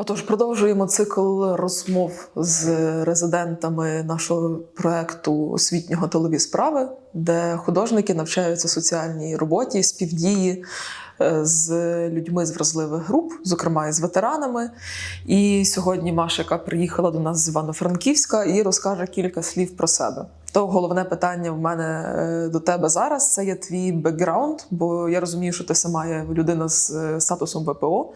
Отож, продовжуємо цикл розмов з резидентами нашого проекту освітнього тилові справи, де художники навчаються соціальній роботі, співдії е, з людьми з вразливих груп, зокрема і з ветеранами. І сьогодні Маша, яка приїхала до нас з Івано-Франківська, і розкаже кілька слів про себе. То головне питання в мене е, до тебе зараз це є твій бекграунд, бо я розумію, що ти сама є людина з е, статусом ВПО.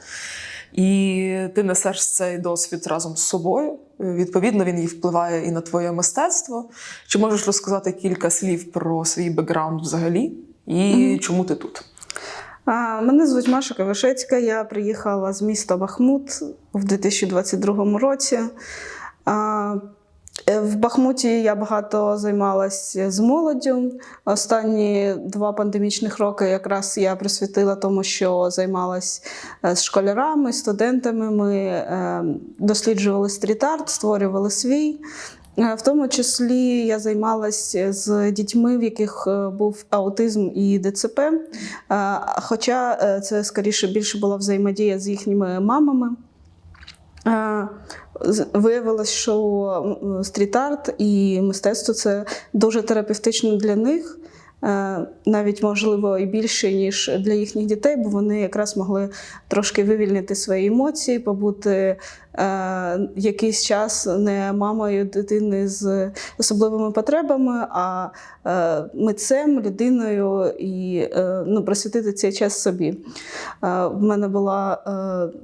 І ти несеш цей досвід разом з собою. Відповідно, він і впливає і на твоє мистецтво. Чи можеш розказати кілька слів про свій бекграунд взагалі і Мгм. чому ти тут? А, Мене звуть Маша Кавишецька. Я приїхала з міста Бахмут в 2022 році. А, В Бахмуті я багато займалася з молоддю. Останні два пандемічних роки якраз я присвятила тому, що займалась е, з школярами, студентами. Ми е, досліджували стріт-арт, створювали свій. Е, В тому числі я займалася з дітьми, в яких був аутизм і ДЦП. Хоча це скоріше більше була взаємодія з їхніми мамами. Виявилось, що стріт-арт і мистецтво це дуже терапевтично для них, е, навіть можливо і більше, ніж для їхніх дітей, бо вони якраз могли трошки вивільнити свої емоції, побути якийсь час не мамою дитини з особливими потребами, а е, митцем, людиною і е, ну, присвятити цей час собі. Е, В мене була е,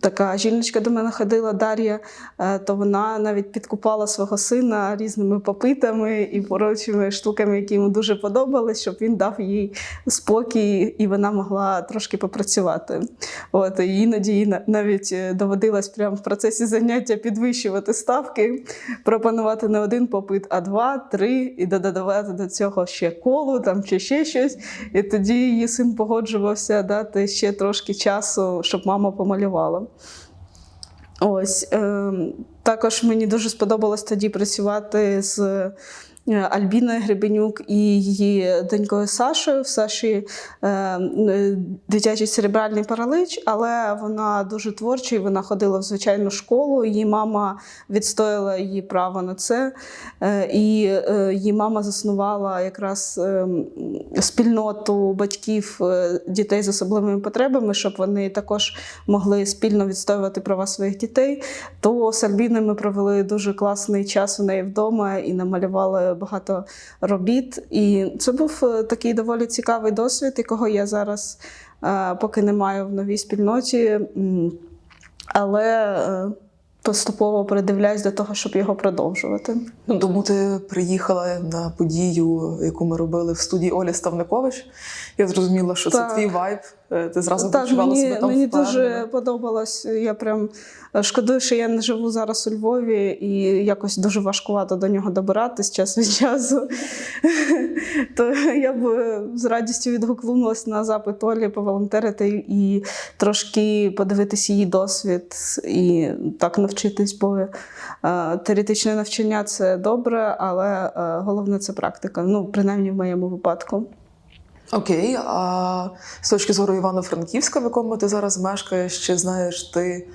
така жіночка до мене ходила Дар'я, е, то вона навіть підкупала свого сина різними попитами і прочими штуками, які йому дуже подобались, щоб він дав їй спокій, і вона могла трошки попрацювати. От і іноді їй навіть е, доводилось прямо процесі заняття підвищувати ставки, пропонувати не один попит, а два, три, і додавати до цього ще колу там чи ще щось. І тоді її син погоджувався дати ще трошки часу, щоб мама помалювала. Ось е, також мені дуже сподобалось тоді працювати з Альбіною Гребенюк і її донькою Сашою. В Саші е, е, дитячий церебральний паралич, але вона дуже творча, і вона ходила в звичайну школу. Її мама відстояла її право на це. Е, і е, її мама заснувала якраз е, спільноту батьків е, дітей з особливими потребами, щоб вони також могли спільно відстоювати права своїх дітей. То з Альбіною ми провели дуже класний час у неї вдома і намалювали багато робіт. І це був е, такий доволі цікавий досвід, якого я зараз е, поки не маю в новій спільноті. Але е, поступово придивляюсь до того, щоб його продовжувати. Ну, тому ти приїхала на подію, яку ми робили в студії Олі Ставникович. Я зрозуміла, що Так. це твій вайб. е, Ти зразу Так, почувала мені, себе там мені впевнено. дуже подобалось. Я прям е, шкодую, що я не живу зараз у Львові, і якось дуже важкувато до нього добиратись час від часу. То я б е, з радістю відгукнулася на запит Олі поволонтерити і трошки подивитись її досвід і так навчитись, бо е, теоретичне навчання це добре, але е, головне це практика. Ну, принаймні в моєму випадку. Окей, а з точки зору Івано-Франківська, в якому ти зараз мешкаєш, чи знаєш ти,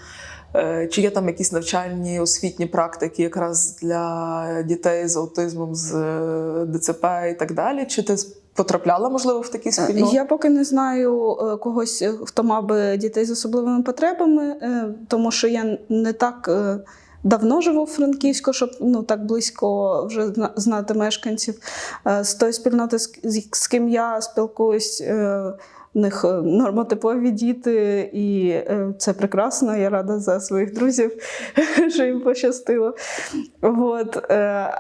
е, чи є там якісь навчальні освітні практики якраз для дітей з аутизмом, з ДЦП і так далі? Чи ти потрапляла, можливо, в такі спільноти? Я поки не знаю е, когось, е, хто мав би дітей з особливими потребами, е, тому що я не так е, давно живу в Франківську, щоб ну так близько вже знати мешканців. Е, З тої спільноти, з- ким я спілкуюсь. е, в них е, нормотипові діти, і е, це прекрасно. Я рада за своїх друзів, що їм пощастило. От, е, Е,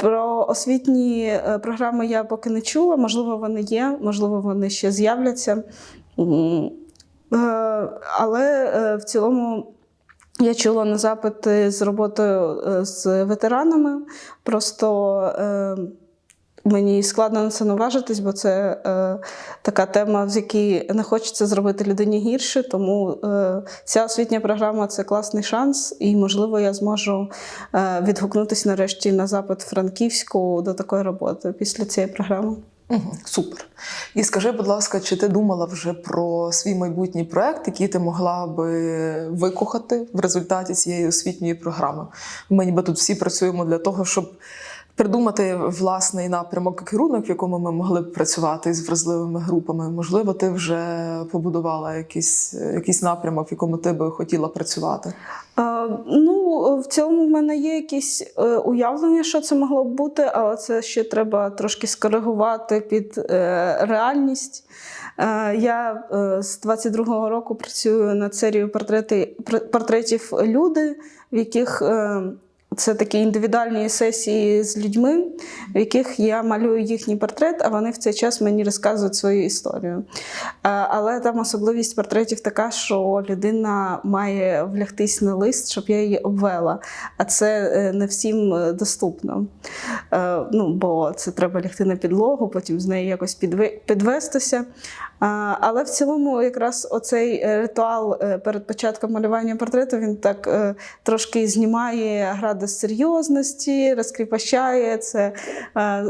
Про освітні е, програми я поки не чула. Можливо, вони є, можливо, вони ще з'являться. Е, Але е, в цілому я чула на запити з роботою е, з ветеранами. Просто е, мені складно на це наважитись, бо це е, така тема, з якій не хочеться зробити людині гірше. Тому е, ця освітня програма це класний шанс, і, можливо, я зможу е, відгукнутися нарешті на запит Франківську до такої роботи після цієї програми. Угу, супер. І скажи, будь ласка, чи ти думала вже про свій майбутній проект, який ти могла би викохати в результаті цієї освітньої програми? Ми ніби тут всі працюємо для того, щоб придумати власний напрямок керунок, в якому ми могли б працювати з вразливими групами. Можливо, ти вже побудувала якийсь, якийсь напрямок, в якому ти би хотіла працювати. Е, Ну, в цілому в мене є якісь е, уявлення, що це могло б бути, але це ще треба трошки скоригувати під е, реальність. Е, Я е, з 22-го року працюю над серією портрети, портретів люди, в яких е, це такі індивідуальні сесії з людьми, в яких я малюю їхній портрет, а вони в цей час мені розказують свою історію. Е, Але там особливість портретів така, що людина має влягтись на лист, щоб я її обвела. А це е, не всім е, доступно. Е, Ну, бо це треба лягти на підлогу, потім з нею якось підве- підвестися. Але в цілому, якраз оцей е, ритуал е, перед початком малювання портрету він так трошки знімає градус серйозності, розкріпощає це.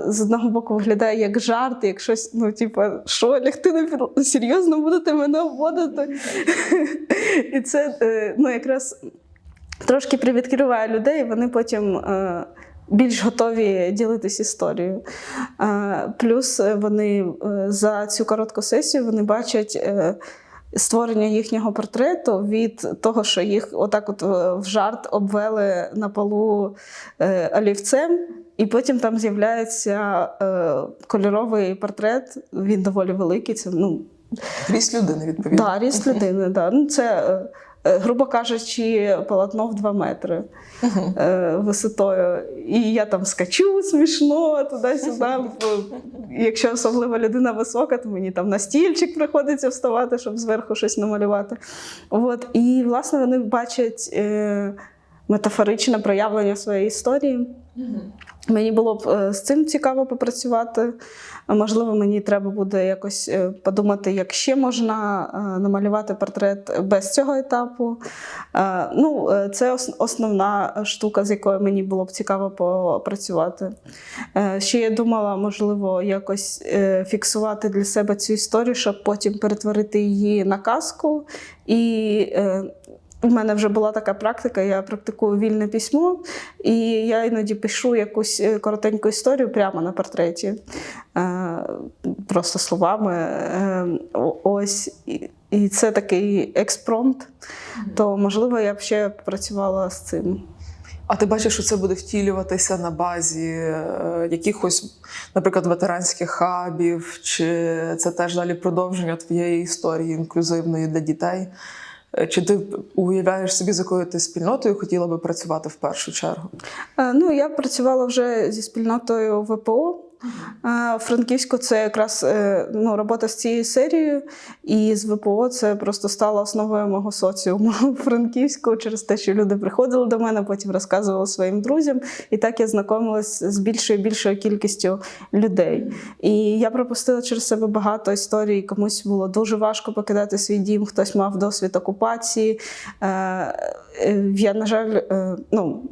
З одного боку виглядає як жарт, як щось, ну, типу, що лягти на підлогу? серйозно будете мене обводити? І це ну, якраз трошки привідкриває людей, вони потім. Більш готові ділитись історією. Е, Плюс вони е, за цю коротку сесію вони бачать е, створення їхнього портрету від того, що їх отак от в жарт обвели на полу олівцем, і потім там з'являється кольоровий портрет. Він доволі великий. Це ну, Ріст людини, відповідно. Да, ріст людини, да. Ну, це, грубо кажучи, полотно в 2 метри Мгм. е, висотою. І я там скачу смішно туди-сюди. Якщо особливо людина висока, то мені там на стільчик приходиться вставати, щоб зверху щось намалювати. От. І, власне, вони бачать е, метафоричне проявлення своєї історії. Мені було б е, з цим цікаво попрацювати. Можливо, мені треба буде якось е, подумати, як ще можна е, намалювати портрет без цього етапу. Ну, це основна штука, з якою мені було б цікаво попрацювати. Ще я думала, можливо, якось фіксувати для себе цю історію, щоб потім перетворити її на казку. І в мене вже була така практика, я практикую вільне письмо, і я іноді пишу якусь е, коротеньку історію прямо на портреті, е, просто словами. Е, Ось. І- це такий експромт. То, можливо, я б ще працювала з цим. А ти бачиш, що це буде втілюватися на базі якихось, наприклад, ветеранських хабів, чи це теж далі продовження твоєї історії інклюзивної для дітей? Е, Чи ти уявляєш собі, з якою ти спільнотою хотіла би працювати в першу чергу? Е, Ну, я працювала вже зі спільнотою ВПО. Франківську це якраз е, ну, робота з цією серією, і з ВПО це просто стало основою мого соціуму Франківську через те, що люди приходили до мене, потім розказували своїм друзям. І так я знайомилась з більшою і більшою кількістю людей. І я пропустила через себе багато історій. Комусь було дуже важко покидати свій дім, хтось мав досвід окупації. Е, е, Я, на жаль, ну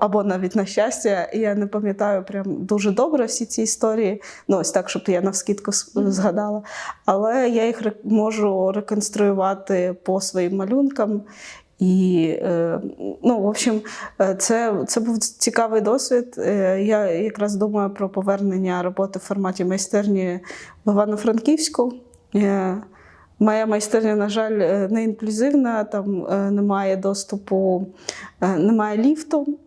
або навіть на щастя, я не пам'ятаю прям дуже добре всі ці історії. Ну, ось так, щоб я навскідку згадала. Але я їх можу реконструювати по своїм малюнкам. І е, ну, в общем, е, це, це був цікавий досвід. Е, Я якраз думаю про повернення роботи в форматі майстерні в Івано-Франківську. Моя майстерня, на жаль, не інклюзивна, там немає доступу, немає ліфту.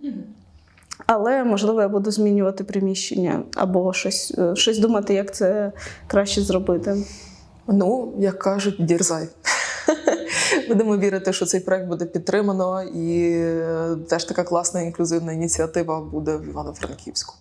Але можливо я буду змінювати приміщення або щось, е, щось думати, як це краще зробити. Ну, як кажуть, дірзай. Будемо вірити, що цей проект буде підтримано, і е, теж така класна інклюзивна ініціатива буде в Івано-Франківську.